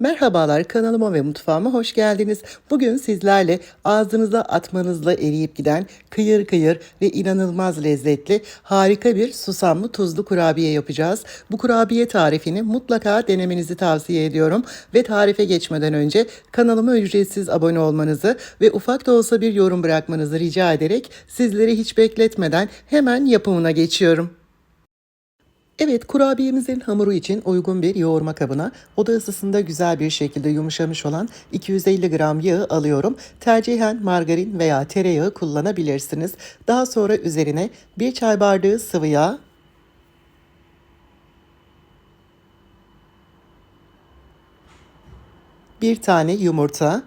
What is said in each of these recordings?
Merhabalar kanalıma ve mutfağıma hoş geldiniz. Bugün sizlerle ağzınıza atmanızla eriyip giden kıyır kıyır ve inanılmaz lezzetli harika bir susamlı tuzlu kurabiye yapacağız. Bu kurabiye tarifini mutlaka denemenizi tavsiye ediyorum ve tarife geçmeden önce kanalıma ücretsiz abone olmanızı ve ufak da olsa bir yorum bırakmanızı rica ederek sizleri hiç bekletmeden hemen yapımına geçiyorum. Evet kurabiyemizin hamuru için uygun bir yoğurma kabına oda ısısında güzel bir şekilde yumuşamış olan 250 gram yağı alıyorum. Tercihen margarin veya tereyağı kullanabilirsiniz. Daha sonra üzerine bir çay bardağı sıvı yağ, bir tane yumurta,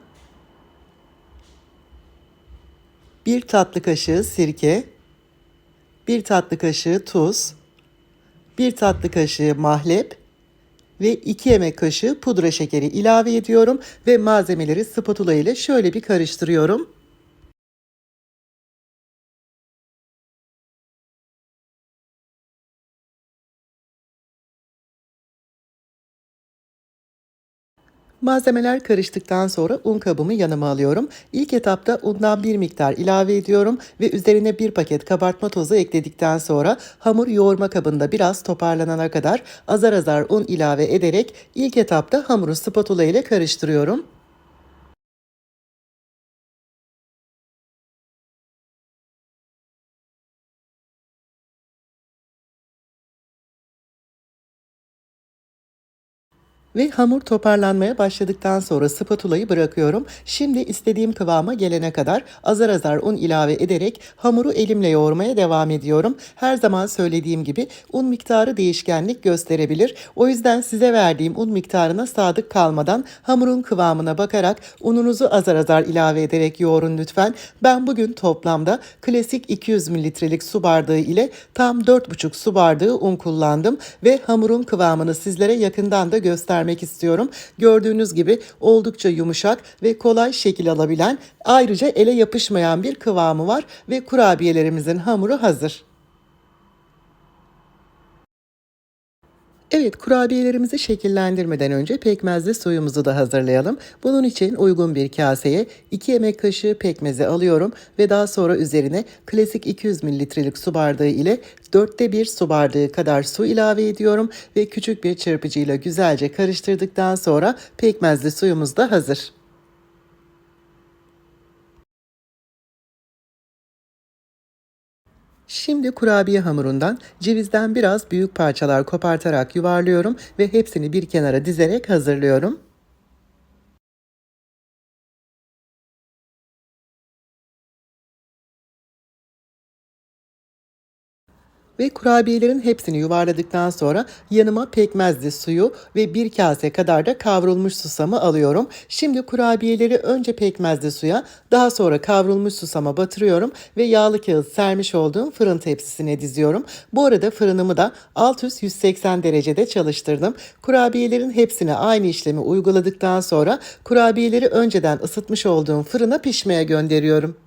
bir tatlı kaşığı sirke, bir tatlı kaşığı tuz, 1 tatlı kaşığı mahlep ve 2 yemek kaşığı pudra şekeri ilave ediyorum ve malzemeleri spatula ile şöyle bir karıştırıyorum. Malzemeler karıştıktan sonra un kabımı yanıma alıyorum. İlk etapta undan bir miktar ilave ediyorum ve üzerine bir paket kabartma tozu ekledikten sonra hamur yoğurma kabında biraz toparlanana kadar azar azar un ilave ederek ilk etapta hamuru spatula ile karıştırıyorum. Ve hamur toparlanmaya başladıktan sonra spatulayı bırakıyorum. Şimdi istediğim kıvama gelene kadar azar azar un ilave ederek hamuru elimle yoğurmaya devam ediyorum. Her zaman söylediğim gibi un miktarı değişkenlik gösterebilir. O yüzden size verdiğim un miktarına sadık kalmadan hamurun kıvamına bakarak ununuzu azar azar ilave ederek yoğurun lütfen. Ben bugün toplamda klasik 200 mililitrelik su bardağı ile tam 4,5 su bardağı un kullandım ve hamurun kıvamını sizlere yakından da göstermek göstermek istiyorum. Gördüğünüz gibi oldukça yumuşak ve kolay şekil alabilen ayrıca ele yapışmayan bir kıvamı var ve kurabiyelerimizin hamuru hazır. Evet kurabiyelerimizi şekillendirmeden önce pekmezli suyumuzu da hazırlayalım. Bunun için uygun bir kaseye 2 yemek kaşığı pekmezi alıyorum ve daha sonra üzerine klasik 200 mililitrelik su bardağı ile 4'te 1 su bardağı kadar su ilave ediyorum ve küçük bir çırpıcıyla güzelce karıştırdıktan sonra pekmezli suyumuz da hazır. Şimdi kurabiye hamurundan cevizden biraz büyük parçalar kopartarak yuvarlıyorum ve hepsini bir kenara dizerek hazırlıyorum. Ve kurabiyelerin hepsini yuvarladıktan sonra yanıma pekmezli suyu ve bir kase kadar da kavrulmuş susamı alıyorum. Şimdi kurabiyeleri önce pekmezli suya daha sonra kavrulmuş susama batırıyorum ve yağlı kağıt sermiş olduğum fırın tepsisine diziyorum. Bu arada fırınımı da alt üst 180 derecede çalıştırdım. Kurabiyelerin hepsine aynı işlemi uyguladıktan sonra kurabiyeleri önceden ısıtmış olduğum fırına pişmeye gönderiyorum.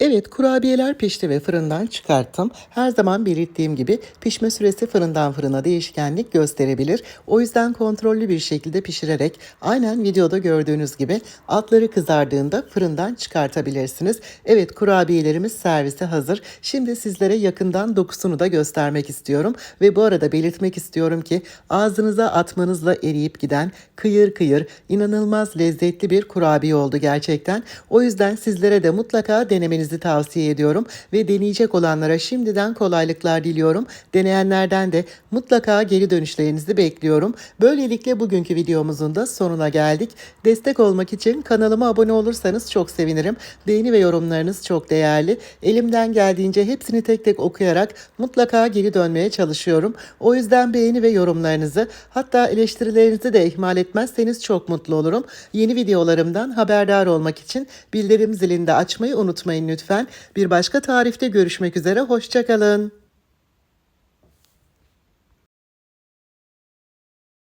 Evet kurabiyeler pişti ve fırından çıkarttım. Her zaman belirttiğim gibi pişme süresi fırından fırına değişkenlik gösterebilir. O yüzden kontrollü bir şekilde pişirerek aynen videoda gördüğünüz gibi altları kızardığında fırından çıkartabilirsiniz. Evet kurabiyelerimiz servise hazır. Şimdi sizlere yakından dokusunu da göstermek istiyorum. Ve bu arada belirtmek istiyorum ki ağzınıza atmanızla eriyip giden kıyır kıyır inanılmaz lezzetli bir kurabiye oldu gerçekten. O yüzden sizlere de mutlaka denemenizi denemenizi tavsiye ediyorum ve deneyecek olanlara şimdiden kolaylıklar diliyorum. Deneyenlerden de mutlaka geri dönüşlerinizi bekliyorum. Böylelikle bugünkü videomuzun da sonuna geldik. Destek olmak için kanalıma abone olursanız çok sevinirim. Beğeni ve yorumlarınız çok değerli. Elimden geldiğince hepsini tek tek okuyarak mutlaka geri dönmeye çalışıyorum. O yüzden beğeni ve yorumlarınızı hatta eleştirilerinizi de ihmal etmezseniz çok mutlu olurum. Yeni videolarımdan haberdar olmak için bildirim zilini de açmayı unutmayın lütfen lütfen. Bir başka tarifte görüşmek üzere, hoşçakalın.